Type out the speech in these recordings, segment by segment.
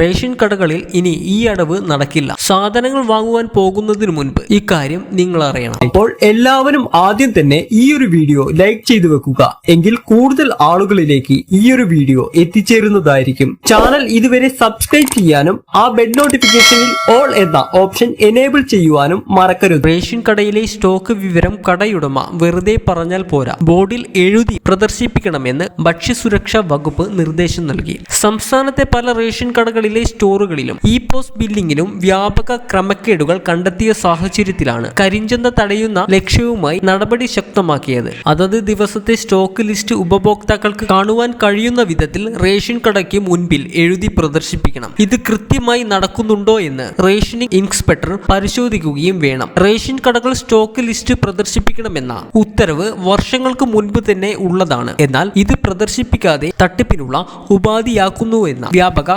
Ration കടകളിൽ ഇനി ഈ അടവ് നടക്കില്ല. സാധനങ്ങൾ വാങ്ങുവാൻ പോകുന്നതിന് മുൻപ് ഇക്കാര്യം നിങ്ങൾ അറിയണം അപ്പോൾ എല്ലാവരും ആദ്യം തന്നെ ഈ ഒരു വീഡിയോ ലൈക്ക് ചെയ്തു വെക്കുക. എങ്കിൽ കൂടുതൽ ആളുകളിലേക്ക് ഈ ഒരു വീഡിയോ എത്തിച്ചേരുന്നതായിരിക്കും. ചാനൽ ഇതുവരെ സബ്സ്ക്രൈബ് ചെയ്യാനും ആ ബെഡ് നോട്ടിഫിക്കേഷനിൽ ഓൾ എന്ന ഓപ്ഷൻ എനേബിൾ ചെയ്യുവാനും മറക്കരുത്. റേഷൻ കടയിലെ സ്റ്റോക്ക് വിവരം കടയുടമ വെറുതെ പറഞ്ഞാൽ പോരാ. ബോർഡിൽ എഴുതി പ്രദർശിപ്പിക്കണമെന്ന് ഭക്ഷ്യസുരക്ഷാ വകുപ്പ് നിർദ്ദേശം നൽകി. സംസ്ഥാനത്തെ പല റേഷൻ കടകളിലെ സ്റ്റോറുകളിലും ഇ പോസ്റ്റ് ബില്ലിംഗിലും വ്യാപക ക്രമക്കേടുകൾ കണ്ടെത്തിയ സാഹചര്യത്തിലാണ് കരിഞ്ചന്ത തടയുന്ന ലക്ഷ്യവുമായി നടപടി ശക്തമാക്കിയത്. അതത് ദിവസത്തെ സ്റ്റോക്ക് ലിസ്റ്റ് ഉപഭോക്താക്കൾക്ക് കാണുവാൻ കഴിയുന്ന വിധത്തിൽ റേഷൻ കടയ്ക്ക് മുൻപിൽ എഴുതി പ്രദർശിപ്പിക്കണം. ഇത് കൃത്യമായി നടക്കുന്നുണ്ടോ എന്ന് റേഷനിംഗ് ഇൻസ്പെക്ടർ പരിശോധിക്കുകയും വേണം. റേഷൻ കടകൾ സ്റ്റോക്ക് ലിസ്റ്റ് പ്രദർശിപ്പിക്കണമെന്ന ഉത്തരവ് വർഷങ്ങൾക്ക് മുൻപ് തന്നെ ഉള്ളതാണ്. എന്നാൽ ഇത് പ്രദർശിപ്പിക്കാതെ തട്ടിപ്പിനുള്ള ഉപാധിയാക്കുന്നുവെന്ന വ്യാപക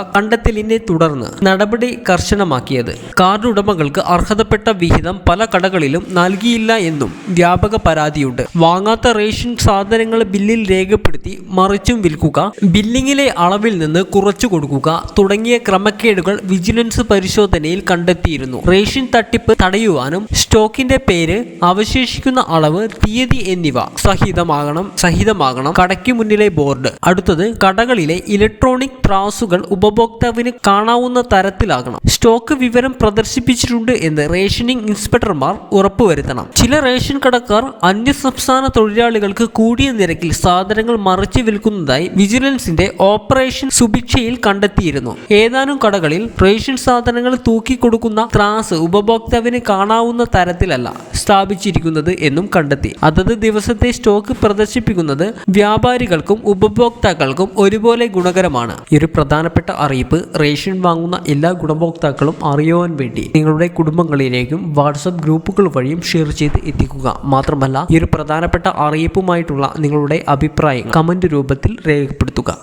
കണ്ടെത്തലിനെ തുടർന്ന് നടപടി കർശനമാക്കിയത്. കാർഡ് ഉടമകൾക്ക് അർഹതപ്പെട്ട വിഹിതം പല കടകളിലും നൽകിയില്ല എന്നും വ്യാപക പരാതിയുണ്ട്. വാങ്ങാത്ത റേഷൻ സാധനങ്ങൾ ബില്ലിൽ രേഖപ്പെടുത്തി മറിച്ചും വിൽക്കുക ബില്ലിങ്ങിലെ അളവിൽ നിന്ന് കുറച്ചു കൊടുക്കുക തുടങ്ങിയ ക്രമക്കേടുകൾ വിജിലൻസ് പരിശോധനയിൽ കണ്ടെത്തിയിരുന്നു. റേഷൻ തട്ടിപ്പ് തടയുവാനും സ്റ്റോക്കിന്റെ പേര് അവശേഷിക്കുന്ന അളവ് തീയതി എന്നിവ സഹിതമാകണം സഹിതമാകണം കടയ്ക്ക് മുന്നിലെ ബോർഡ്. അടുത്തത് കടകളിലെ ഇലക്ട്രോണിക് ത്രാസുകൾ ഉപഭോക്താവിന് കാണാവുന്ന തരത്തിലാകണം. സ്റ്റോക്ക് വിവരം പ്രദർശിപ്പിച്ചിട്ടുണ്ട് എന്ന് റേഷനിംഗ് ഇൻസ്പെക്ടർമാർ ഉറപ്പുവരുത്തണം. ചില റേഷൻ കടക്കാർ അന്യസംസ്ഥാന തൊഴിലാളികൾക്ക് കൂടിയ നിരക്കിൽ സാധനങ്ങൾ മറിച്ചു വിൽക്കുന്നതായി വിജിലൻസിന്റെ ഓപ്പറേഷൻ സുഭിക്ഷയിൽ കണ്ടെത്തിയിരുന്നു. ഏതാനും കടകളിൽ റേഷൻ സാധനങ്ങൾ തൂക്കിക്കൊടുക്കുന്ന ത്രാസ് ഉപഭോക്താവിന് കാണാവുന്ന തരത്തിലല്ല സ്ഥാപിച്ചിരിക്കുന്നത് എന്നും കണ്ടെത്തി. അതത് ദിവസത്തെ സ്റ്റോക്ക് പ്രദർശിപ്പിക്കുന്നത് വ്യാപാരികൾക്കും ഉപഭോക്താക്കൾക്കും ഒരുപോലെ ഗുണകരമാണ്. ഒരു പ്രധാനപ്പെട്ട അറിയിപ്പ് റേഷൻ വാങ്ങുന്ന എല്ലാ ഗുണഭോക്താക്കളും അറിയുവാൻ വേണ്ടി നിങ്ങളുടെ കുടുംബങ്ങളിലേക്കും വാട്സപ്പ് ഗ്രൂപ്പുകൾ വഴിയും ഷെയർ ചെയ്ത് എത്തിക്കുക. മാത്രമല്ല ഈ ഒരു പ്രധാനപ്പെട്ട അറിയിപ്പുമായിട്ടുള്ള നിങ്ങളുടെ അഭിപ്രായം കമന്റ് രൂപത്തിൽ രേഖപ്പെടുത്തുക.